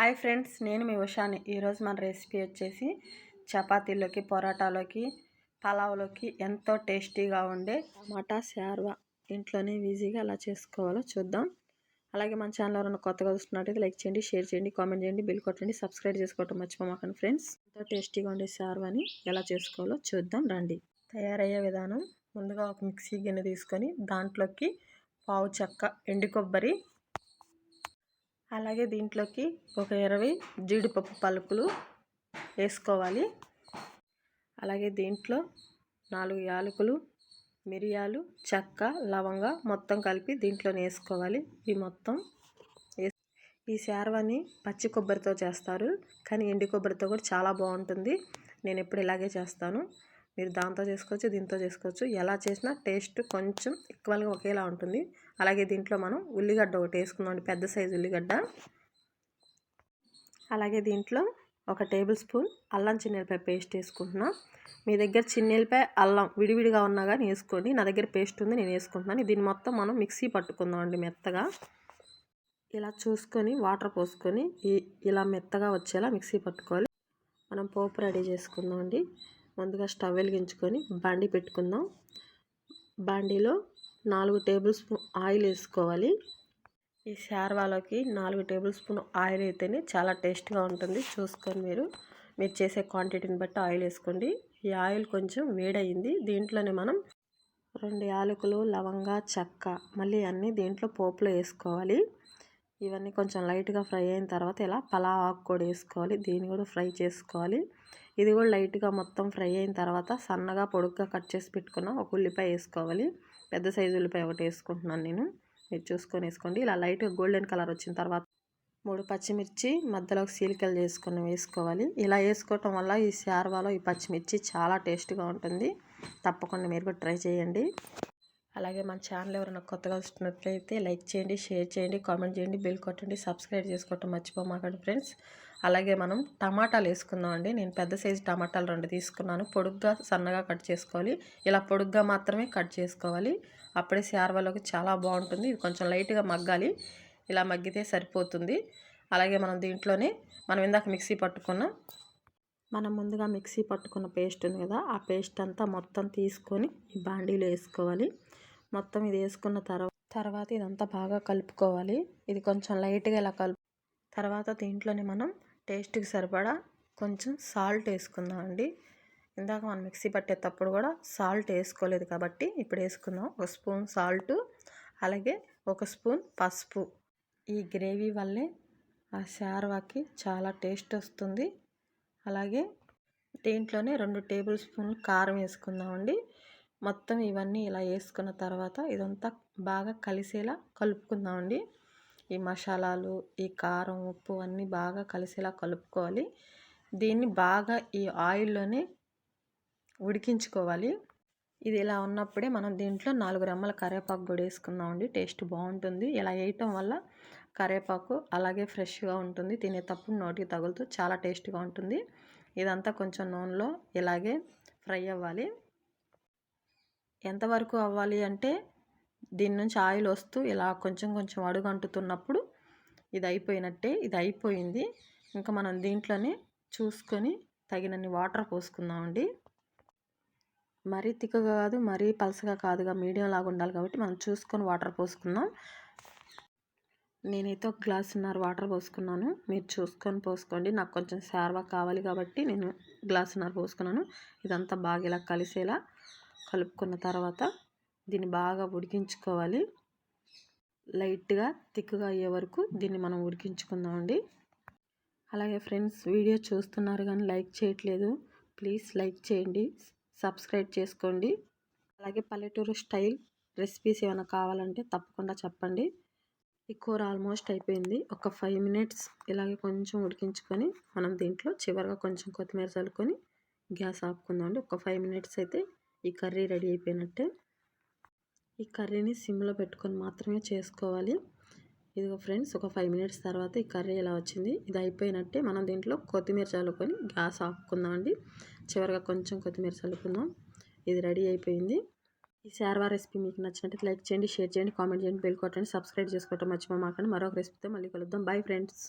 Hi friends నేను మీ ఉషాని. ఈరోజు మన రెసిపీ వచ్చేసి చపాతీలోకి పొరాటాలోకి పలావ్లోకి ఎంతో టేస్టీగా ఉండే టమాటా శార్వా ఇంట్లోనే ఈజీగా ఎలా చేసుకోవాలో చూద్దాం. అలాగే మన ఛానల్ ఎవరైనా కొత్తగా చూస్తున్నట్టయితే లైక్ చేయండి షేర్ చేయండి కామెంట్ చేయండి బిల్ కొట్టండి సబ్స్క్రైబ్ చేసుకోవటం మర్చిపోమాకండి ఫ్రెండ్స్. ఎంతో టేస్టీగా ఉండే శార్వాని ఎలా చేసుకోవాలో చూద్దాం రండి. తయారయ్యే విధానం ముందుగా ఒక మిక్సీ గిన్నె తీసుకొని దాంట్లోకి పావు చెక్క ఎండు కొబ్బరి అలాగే దీంట్లోకి ఒక ఇరవై జీడిపప్పు పలుకులు వేసుకోవాలి. అలాగే దీంట్లో నాలుగు యాలకులు మిరియాలు చెక్క లవంగ మొత్తం కలిపి దీంట్లో వేసుకోవాలి. ఈ మొత్తం ఈ శారవాన్ని పచ్చి కొబ్బరితో చేస్తారు. కానీ ఎండి కొబ్బరితో కూడా చాలా బాగుంటుంది. నేను ఎప్పుడు ఇలాగే చేస్తాను. మీరు దాంతో చేసుకోవచ్చు దీంతో చేసుకోవచ్చు. ఎలా చేసినా టేస్ట్ కొంచెం ఈక్వల్గా ఒకేలా ఉంటుంది. అలాగే దీంట్లో మనం ఉల్లిగడ్డ ఒకటి వేసుకుందాం పెద్ద సైజు ఉల్లిగడ్డ. అలాగే దీంట్లో ఒక టేబుల్ స్పూన్ అల్లం చిన్నెల్లిపాయ పేస్ట్ వేసుకుంటున్నాం. మీ దగ్గర చిన్నెల్లిపాయ అల్లం విడివిడిగా ఉన్నా కానీ వేసుకోండి. నా దగ్గర పేస్ట్ ఉంది నేను వేసుకుంటున్నాను. దీన్ని మొత్తం మనం మిక్సీ పట్టుకుందాం అండి మెత్తగా. ఇలా చూసుకొని వాటర్ పోసుకొని ఇలా మెత్తగా వచ్చేలా మిక్సీ పట్టుకోవాలి. మనం పోపు రెడీ చేసుకుందాం అండి. ముందుగా స్టవ్ వెలిగించుకొని బండి పెట్టుకుందాం. బండిలో నాలుగు టేబుల్ స్పూన్ ఆయిల్ వేసుకోవాలి. ఈ శార్వాలోకి నాలుగు టేబుల్ స్పూన్ ఆయిల్ అయితేనే చాలా టేస్ట్గా ఉంటుంది. చూసుకొని మీరు మీరు చేసే క్వాంటిటీని బట్టి ఆయిల్ వేసుకోండి. ఈ ఆయిల్ కొంచెం వేడయింది. దీంట్లోనే మనం రెండు యాలకులు లవంగా చెక్క మళ్ళీ అన్నీ దీంట్లో పోపులో వేసుకోవాలి. ఇవన్నీ కొంచెం లైట్గా ఫ్రై అయిన తర్వాత ఇలా పలావ్ ఆకు కూడా వేసుకోవాలి. దీన్ని కూడా ఫ్రై చేసుకోవాలి. ఇది కూడా లైట్గా మొత్తం ఫ్రై అయిన తర్వాత సన్నగా పొడుగ్గా కట్ చేసి పెట్టుకున్న ఒక ఉల్లిపాయ వేసుకోవాలి. పెద్ద సైజు ఉల్లిపాయ ఒకటి వేసుకుంటున్నాను నేను. మీరు చూసుకొని వేసుకోండి. ఇలా లైట్గా గోల్డెన్ కలర్ వచ్చిన తర్వాత మూడు పచ్చిమిర్చి మధ్యలో సీలికలు చేసుకొని వేసుకోవాలి. ఇలా వేసుకోవటం వల్ల ఈ శార్వాలో ఈ పచ్చిమిర్చి చాలా టేస్ట్గా ఉంటుంది. తప్పకుండా మీరు కూడా ట్రై చేయండి. అలాగే మన ఛానల్ ఎవరైనా కొత్తగా వస్తున్నట్లయితే లైక్ చేయండి షేర్ చేయండి కామెంట్ చేయండి బిల్ కొట్టండి సబ్స్క్రైబ్ చేసుకోవటం మర్చిపోమాకండి ఫ్రెండ్స్. అలాగే మనం టమాటాలు వేసుకుందాం అండి. నేను పెద్ద సైజు టమాటాలు రెండు తీసుకున్నాను. పొడుగ్గా సన్నగా కట్ చేసుకోవాలి. ఇలా పొడుగ్గా మాత్రమే కట్ చేసుకోవాలి. అప్పుడే శార్వాలోకి చాలా బాగుంటుంది. ఇవి కొంచెం లైట్గా మగ్గాలి. ఇలా మగ్గితే సరిపోతుంది. అలాగే మనం దీంట్లోనే మనం ఇందాక మిక్సీ పట్టుకున్న మనం ముందుగా మిక్సీ పట్టుకున్న పేస్ట్ ఉంది కదా ఆ పేస్ట్ అంతా మొత్తం తీసుకొని ఈ బాండీలో వేసుకోవాలి. మొత్తం ఇది వేసుకున్న తర్వాత తర్వాత ఇదంతా బాగా కలుపుకోవాలి. ఇది కొంచెం లైట్గా ఇలా కలుపు తర్వాత దీంట్లోనే మనం టేస్ట్కి సరిపడా కొంచెం సాల్ట్ వేసుకుందాం అండి. ఇందాక మనం మిక్సీ పట్టేటప్పుడు కూడా సాల్ట్ వేసుకోలేదు కాబట్టి ఇప్పుడు వేసుకుందాం. ఒక స్పూన్ సాల్ట్ అలాగే ఒక స్పూన్ పసుపు. ఈ గ్రేవీ వల్లే ఆ శార్వాకి చాలా టేస్ట్ వస్తుంది. అలాగే దీంట్లోనే రెండు టేబుల్ స్పూన్లు కారం వేసుకుందామండి మొత్తం ఇవన్నీ ఇలా వేసుకున్న తర్వాత ఇదంతా బాగా కలిసేలా కలుపుకుందామండి. ఈ మసాలాలు ఈ కారం ఉప్పు అన్నీ బాగా కలిసేలా కలుపుకోవాలి. దీన్ని బాగా ఈ ఆయిల్లోనే ఉడికించుకోవాలి. ఇది ఇలా ఉన్నప్పుడే మనం దీంట్లో నాలుగు రెమ్మల కరివేపాకు కూడా వేసుకుందామండి. టేస్ట్ బాగుంటుంది. ఇలా వేయటం వల్ల కరివేపాకు అలాగే ఫ్రెష్గా ఉంటుంది. తినేటప్పుడు నోటికి తగులుతూ చాలా టేస్ట్గా ఉంటుంది. ఇదంతా కొంచెం నూనెలో ఇలాగే ఫ్రై అవ్వాలి. ఎంతవరకు అవ్వాలి అంటే దీని నుంచి ఆయిల్ వస్తూ ఇలా కొంచెం కొంచెం అడుగు అంటుతున్నప్పుడు ఇది అయిపోయినట్టే ఇది అయిపోయింది. ఇంకా మనం దీంట్లోనే చూసుకొని తగినన్ని వాటర్ పోసుకుందామండి. మరీ తిక్కగా కాదు మరీ పలసగా కాదుగా మీడియం లాగా ఉండాలి కాబట్టి మనం చూసుకొని వాటర్ పోసుకుందాం. నేనైతే ఒక గ్లాసున్నర వాటర్ పోసుకున్నాను. మీరు చూసుకొని పోసుకోండి. నాకు కొంచెం శార్వా కావాలి కాబట్టి నేను గ్లాసున్నర పోసుకున్నాను. ఇదంతా బాగా ఇలా కలిసేలా కలుపుకున్న తర్వాత దీన్ని బాగా ఉడికించుకోవాలి. లైట్గా థిక్గా అయ్యే వరకు దీన్ని మనం ఉడికించుకుందామండి. అలాగే ఫ్రెండ్స్ వీడియో చూస్తున్నారు కానీ లైక్ చేయట్లేదు. ప్లీజ్ లైక్ చేయండి సబ్స్క్రైబ్ చేసుకోండి. అలాగే పల్లెటూరు స్టైల్ రెసిపీస్ ఏమైనా కావాలంటే తప్పకుండా చెప్పండి. ఈ కూర ఆల్మోస్ట్ అయిపోయింది. ఒక ఫైవ్ మినిట్స్ ఇలాగే కొంచెం ఉడికించుకొని మనం దీంట్లో చివరిగా కొంచెం కొత్తిమీర చల్లుకొని గ్యాస్ ఆపుకుందామండి. ఒక ఫైవ్ మినిట్స్ అయితే ఈ కర్రీ రెడీ అయిపోయినట్టే. ఈ కర్రీని సిమ్లో పెట్టుకొని మాత్రమే చేసుకోవాలి. ఇదిగో ఫ్రెండ్స్ ఒక ఫైవ్ మినిట్స్ తర్వాత ఈ కర్రీ ఎలా వచ్చింది. ఇది అయిపోయినట్టే. మనం దీంట్లో కొత్తిమీర చల్లుకొని గ్యాస్ ఆపుకుందామండి. చివరిగా కొంచెం కొత్తిమీర చల్లుకుందాం. ఇది రెడీ అయిపోయింది. ఈ శార్వా రెసిపీ మీకు నచ్చినట్టు లైక్ చేయండి షేర్ చేయండి కామెంట్ చేయండి బెల్ కొట్టండి సబ్స్క్రైబ్ చేసుకోవటం మర్చిపోమాకండి. మరొక రెసిపీతో మళ్ళీ కలుద్దాం. Bye friends.